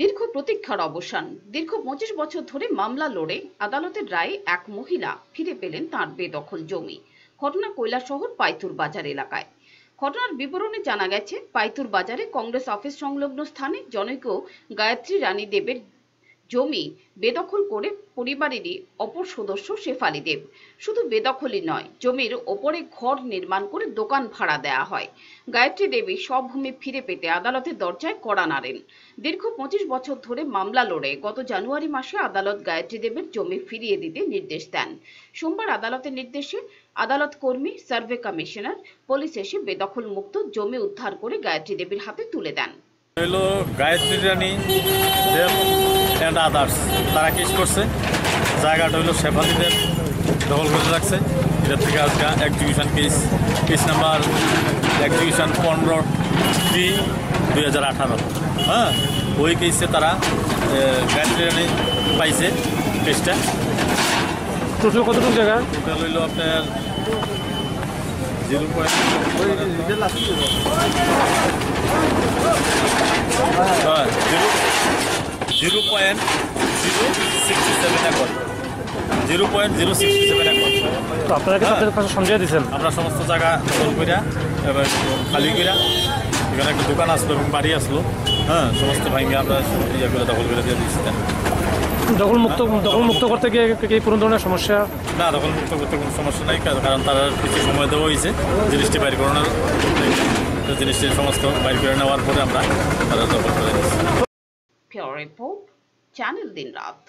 দীর্ঘ প্রতীক্ষার অবসান। দীর্ঘ পঁচিশ বছর ধরে মামলা লড়ে আদালতের রায়ে এক মহিলা ফিরে পেলেন তাঁর বেদখল জমি। ঘটনা কৈলাসহর পাইতুর বাজার এলাকায়। ঘটনার বিবরণে জানা গেছে, পাইতুর বাজারে কংগ্রেস অফিস সংলগ্ন স্থানে জনৈক গায়ত্রী রানী দেবের জমি বেদখল করে পরিবারেরই অপর সদস্য শেফালি দেব। শুধু বেদখলই নয়, জমির ওপরে ঘর নির্মাণ করে দোকান ভাড়া দেওয়া হয়। গায়ত্রী দেবী সব ভূমি ফিরে পেতে আদালতের দরজায় কড়া নাড়েন। দীর্ঘ পঁচিশ বছর ধরে মামলা লড়ে গত জানুয়ারি মাসে আদালত গায়ত্রী দেবের জমি ফিরিয়ে দিতে নির্দেশ দেন। সোমবার আদালতের নির্দেশে আদালত কর্মী, সার্ভে কমিশনার, পুলিশ এসে বেদখল মুক্ত জমি উদ্ধার করে গায়ত্রী দেবীর হাতে তুলে দেন। গায়ত্রী রানী, দেব অ্যান্ড আদার্স তারা কেস করছে। জায়গাটা হইল শেফালিদের দখল করে রাখছে এটার থেকে আজকে execution case case number execution পনেরো থ্রি দুই হাজার আঠারো। হ্যাঁ ওই কেসে তারা রানী পাইছে কেসটা টোটাল কতটুকু জায়গা? টোটাল হইল আপনার zero point zero point zero sixty seven acre zero point zero sixty seven acre তো আপনারা কাছে সঞ্জয় দিয়েছেন আমরা সমস্ত জায়গা দখল করিয়া এবার খালি করিয়া এখানে একটা দোকান আসলো এবং বাড়ি আসলো। হ্যাঁ সমস্ত ভাঙ্গে আমরা ইয়ে করে দখল করে দিয়ে দিচ্ছি দখল মুক্ত দখল মুক্ত করতে গিয়ে কি কোনো ধরনের সমস্যা? না দখল মুক্ত করতে কোনো সমস্যা নাই কারণ তারা কিছু সময় দেওয়া হয়েছে জিনিসটি বাইর করানোর। জিনিসটি সমস্ত বাইর করে নেওয়ার পরে আমরা তারা দখল করে দিচ্ছি ফেয়ার রিপোর্ট চ্যানেল দিন রাত।